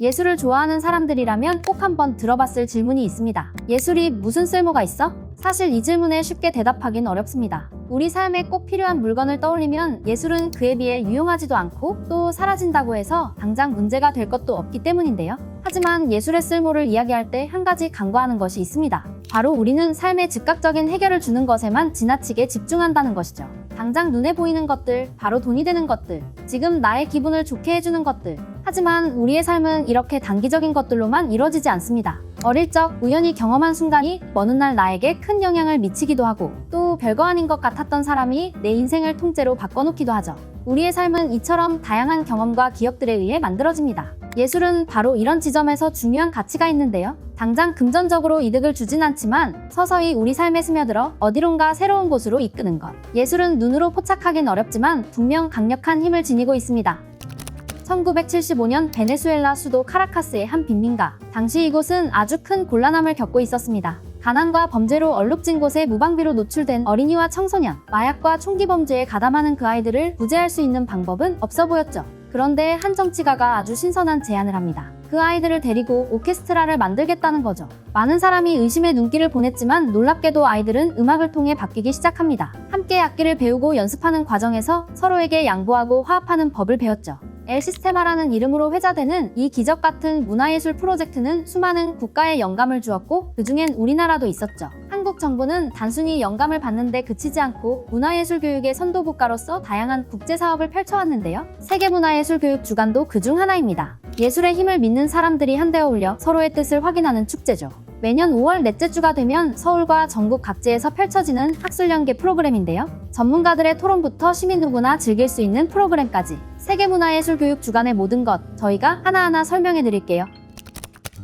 예술을 좋아하는 사람들이라면 꼭 한번 들어봤을 질문이 있습니다. 예술이 무슨 쓸모가 있어? 사실 이 질문에 쉽게 대답하긴 어렵습니다. 우리 삶에 꼭 필요한 물건을 떠올리면 예술은 그에 비해 유용하지도 않고 또 사라진다고 해서 당장 문제가 될 것도 없기 때문인데요. 하지만 예술의 쓸모를 이야기할 때 한 가지 간과하는 것이 있습니다. 바로 우리는 삶에 즉각적인 해결을 주는 것에만 지나치게 집중한다는 것이죠. 당장 눈에 보이는 것들, 바로 돈이 되는 것들, 지금 나의 기분을 좋게 해주는 것들. 하지만 우리의 삶은 이렇게 단기적인 것들로만 이루어지지 않습니다. 어릴 적 우연히 경험한 순간이 어느 날 나에게 큰 영향을 미치기도 하고 또 별거 아닌 것 같았던 사람이 내 인생을 통째로 바꿔놓기도 하죠. 우리의 삶은 이처럼 다양한 경험과 기억들에 의해 만들어집니다. 예술은 바로 이런 지점에서 중요한 가치가 있는데요. 당장 금전적으로 이득을 주진 않지만 서서히 우리 삶에 스며들어 어디론가 새로운 곳으로 이끄는 것. 예술은 눈으로 포착하긴 어렵지만 분명 강력한 힘을 지니고 있습니다. 1975년 베네수엘라 수도 카라카스의 한 빈민가. 당시 이곳은 아주 큰 곤란함을 겪고 있었습니다. 가난과 범죄로 얼룩진 곳에 무방비로 노출된 어린이와 청소년, 마약과 총기 범죄에 가담하는 그 아이들을 구제할 수 있는 방법은 없어 보였죠. 그런데 한 정치가가 아주 신선한 제안을 합니다. 그 아이들을 데리고 오케스트라를 만들겠다는 거죠. 많은 사람이 의심의 눈길을 보냈지만 놀랍게도 아이들은 음악을 통해 바뀌기 시작합니다. 함께 악기를 배우고 연습하는 과정에서 서로에게 양보하고 화합하는 법을 배웠죠. 엘 시스테마라는 이름으로 회자되는 이 기적 같은 문화예술 프로젝트는 수많은 국가에 영감을 주었고 그중엔 우리나라도 있었죠. 한국 정부는 단순히 영감을 받는데 그치지 않고 문화예술 교육의 선도국가로서 다양한 국제 사업을 펼쳐왔는데요. 세계문화예술 교육 주간도 그중 하나입니다. 예술의 힘을 믿는 사람들이 한데 어울려 서로의 뜻을 확인하는 축제죠. 매년 5월 넷째 주가 되면 서울과 전국 각지에서 펼쳐지는 학술연계 프로그램인데요. 전문가들의 토론부터 시민 누구나 즐길 수 있는 프로그램까지 세계문화예술 교육 주간의 모든 것 저희가 하나하나 설명해 드릴게요.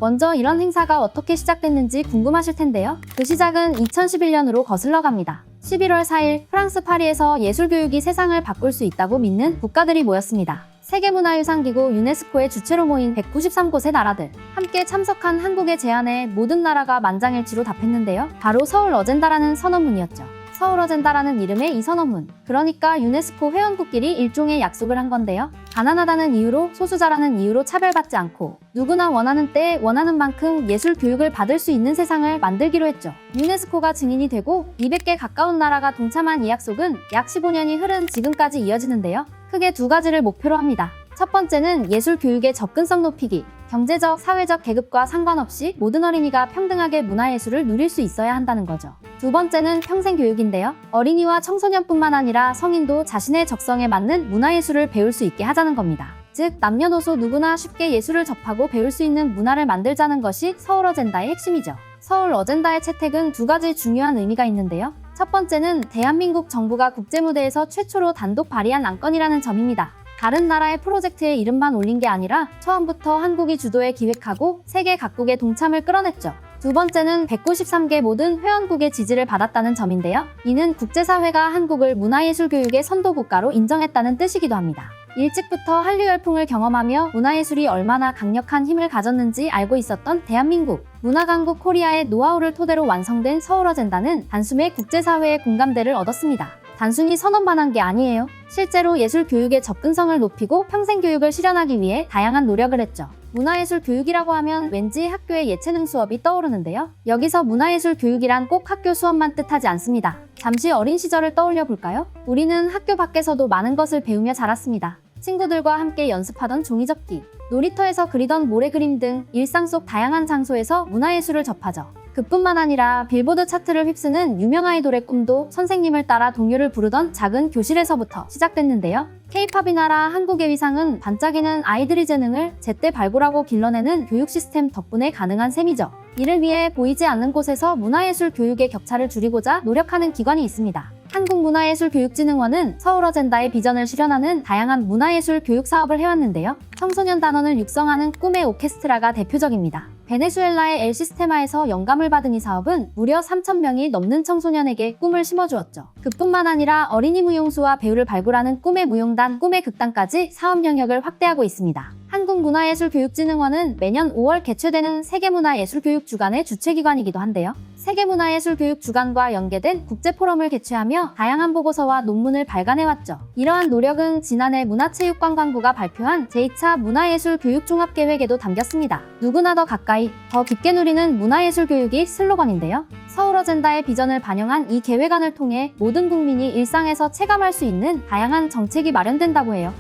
먼저 이런 행사가 어떻게 시작됐는지 궁금하실 텐데요. 그 시작은 2011년으로 거슬러 갑니다. 11월 4일 프랑스 파리에서 예술 교육이 세상을 바꿀 수 있다고 믿는 국가들이 모였습니다. 세계문화유산기구 유네스코의 주최로 모인 193곳의 나라들 함께 참석한 한국의 제안에 모든 나라가 만장일치로 답했는데요. 바로 서울 어젠다라는 선언문이었죠. 서울 어젠다라는 이름의 이 선언문. 그러니까 유네스코 회원국끼리 일종의 약속을 한 건데요. 가난하다는 이유로 소수자라는 이유로 차별받지 않고 누구나 원하는 때 원하는 만큼 예술 교육을 받을 수 있는 세상을 만들기로 했죠. 유네스코가 증인이 되고 200개 가까운 나라가 동참한 이 약속은 약 15년이 흐른 지금까지 이어지는데요. 크게 두 가지를 목표로 합니다. 첫 번째는 예술 교육의 접근성 높이기. 경제적, 사회적 계급과 상관없이 모든 어린이가 평등하게 문화예술을 누릴 수 있어야 한다는 거죠. 두 번째는 평생 교육인데요. 어린이와 청소년뿐만 아니라 성인도 자신의 적성에 맞는 문화예술을 배울 수 있게 하자는 겁니다. 즉, 남녀노소 누구나 쉽게 예술을 접하고 배울 수 있는 문화를 만들자는 것이 서울 어젠다의 핵심이죠. 서울 어젠다의 채택은 두 가지 중요한 의미가 있는데요. 첫 번째는 대한민국 정부가 국제무대에서 최초로 단독 발의한 안건이라는 점입니다. 다른 나라의 프로젝트에 이름만 올린 게 아니라 처음부터 한국이 주도해 기획하고 세계 각국의 동참을 끌어냈죠. 두 번째는 193개 모든 회원국의 지지를 받았다는 점인데요. 이는 국제사회가 한국을 문화예술 교육의 선도국가로 인정했다는 뜻이기도 합니다. 일찍부터 한류 열풍을 경험하며 문화예술이 얼마나 강력한 힘을 가졌는지 알고 있었던 대한민국. 문화강국 코리아의 노하우를 토대로 완성된 서울 어젠다는 단숨에 국제사회의 공감대를 얻었습니다. 단순히 선언만 한 게 아니에요. 실제로 예술 교육의 접근성을 높이고 평생 교육을 실현하기 위해 다양한 노력을 했죠. 문화예술 교육이라고 하면 왠지 학교의 예체능 수업이 떠오르는데요. 여기서 문화예술 교육이란 꼭 학교 수업만 뜻하지 않습니다. 잠시 어린 시절을 떠올려 볼까요? 우리는 학교 밖에서도 많은 것을 배우며 자랐습니다. 친구들과 함께 연습하던 종이접기, 놀이터에서 그리던 모래 그림 등 일상 속 다양한 장소에서 문화예술을 접하죠. 그뿐만 아니라 빌보드 차트를 휩쓰는 유명 아이돌의 꿈도 선생님을 따라 동요를 부르던 작은 교실에서부터 시작됐는데요. K-팝이 나라 한국의 위상은 반짝이는 아이들의 재능을 제때 발굴하고 길러내는 교육 시스템 덕분에 가능한 셈이죠. 이를 위해 보이지 않는 곳에서 문화예술 교육의 격차를 줄이고자 노력하는 기관이 있습니다. 한국문화예술교육진흥원은 서울 어젠다의 비전을 실현하는 다양한 문화예술 교육 사업을 해왔는데요. 청소년 단원을 육성하는 꿈의 오케스트라가 대표적입니다. 베네수엘라의 엘 시스테마에서 영감을 받은 이 사업은 무려 3,000명이 넘는 청소년에게 꿈을 심어주었죠. 그뿐만 아니라 어린이 무용수와 배우를 발굴하는 꿈의 무용단, 꿈의 극단까지 사업 영역을 확대하고 있습니다. 한국문화예술교육진흥원은 매년 5월 개최되는 세계문화예술교육 주간의 주최기관이기도 한데요. 세계문화예술교육 주간과 연계된 국제포럼을 개최하며 다양한 보고서와 논문을 발간해왔죠. 이러한 노력은 지난해 문화체육관광부가 발표한 제2차 문화예술교육종합계획에도 담겼습니다. 누구나 더 가까이, 더 깊게 누리는 문화예술교육이 슬로건인데요. 서울 어젠다의 비전을 반영한 이 계획안을 통해 모든 국민이 일상에서 체감할 수 있는 다양한 정책이 마련된다고 해요.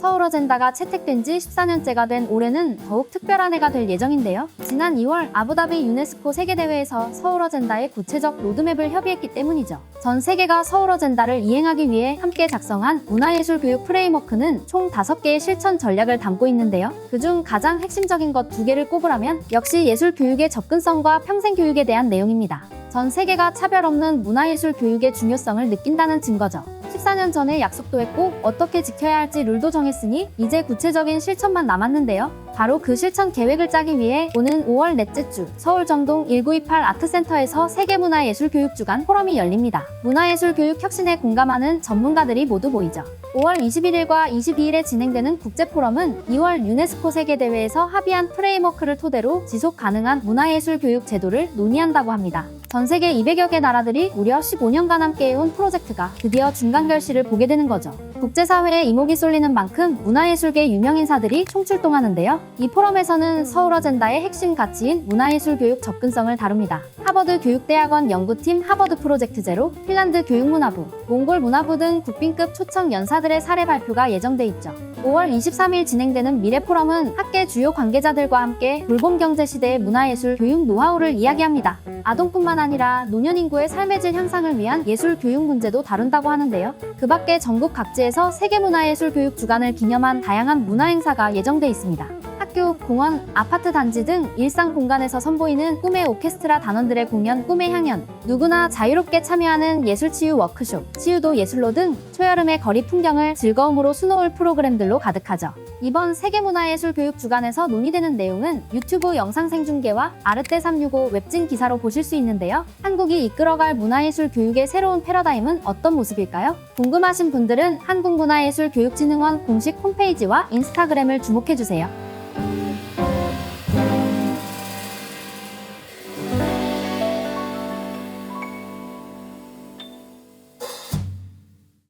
서울 어젠다가 채택된 지 14년째가 된 올해는 더욱 특별한 해가 될 예정인데요. 지난 2월 아부다비 유네스코 세계대회에서 서울 어젠다의 구체적 로드맵을 협의했기 때문이죠. 전 세계가 서울 어젠다를 이행하기 위해 함께 작성한 문화예술 교육 프레임워크는 총 5개의 실천 전략을 담고 있는데요. 그중 가장 핵심적인 것 두 개를 꼽으라면 역시 예술 교육의 접근성과 평생 교육에 대한 내용입니다. 전 세계가 차별 없는 문화예술 교육의 중요성을 느낀다는 증거죠. 14년 전에 약속도 했고 어떻게 지켜야 할지 룰도 정했으니 이제 구체적인 실천만 남았는데요. 바로 그 실천 계획을 짜기 위해 오는 5월 넷째 주 서울 정동 1928 아트센터에서 세계문화예술교육주간 포럼이 열립니다. 문화예술교육 혁신에 공감하는 전문가들이 모두 모이죠. 5월 21일과 22일에 진행되는 국제포럼은 2월 유네스코 세계대회에서 합의한 프레임워크를 토대로 지속 가능한 문화예술 교육 제도를 논의한다고 합니다. 전 세계 200여 개 나라들이 무려 15년간 함께해온 프로젝트가 드디어 중간 결실을 보게 되는 거죠. 국제사회에 이목이 쏠리는 만큼 문화예술계 유명 인사들이 총출동하는데요. 이 포럼에서는 서울 어젠다의 핵심 가치인 문화예술 교육 접근성을 다룹니다. 하버드 교육대학원 연구팀 하버드 프로젝트 제로, 핀란드 교육문화부, 몽골 문화부 등 국빈급 초청 연사들의 사례 발표가 예정돼 있죠. 5월 23일 진행되는 미래 포럼은 학계 주요 관계자들과 함께 돌봄 경제 시대의 문화예술 교육 노하우를 이야기합니다. 아동뿐만 아니라 노년 인구의 삶의 질 향상을 위한 예술 교육 문제도 다룬다고 하는데요. 그 밖에 전국 각지에서 세계문화예술 교육 주간을 기념한 다양한 문화 행사가 예정돼 있습니다. 학교, 공원, 아파트 단지 등 일상 공간에서 선보이는 꿈의 오케스트라 단원들의 공연 꿈의 향연, 누구나 자유롭게 참여하는 예술 치유 워크숍, 치유도 예술로 등 초여름의 거리 풍경을 즐거움으로 수놓을 프로그램들로 가득하죠. 이번 세계문화예술 교육 주간에서 논의되는 내용은 유튜브 영상 생중계와 아르떼 365 웹진 기사로 보실 수 있는데요. 한국이 이끌어갈 문화예술 교육의 새로운 패러다임은 어떤 모습일까요? 궁금하신 분들은 한국문화예술교육진흥원 공식 홈페이지와 인스타그램을 주목해주세요.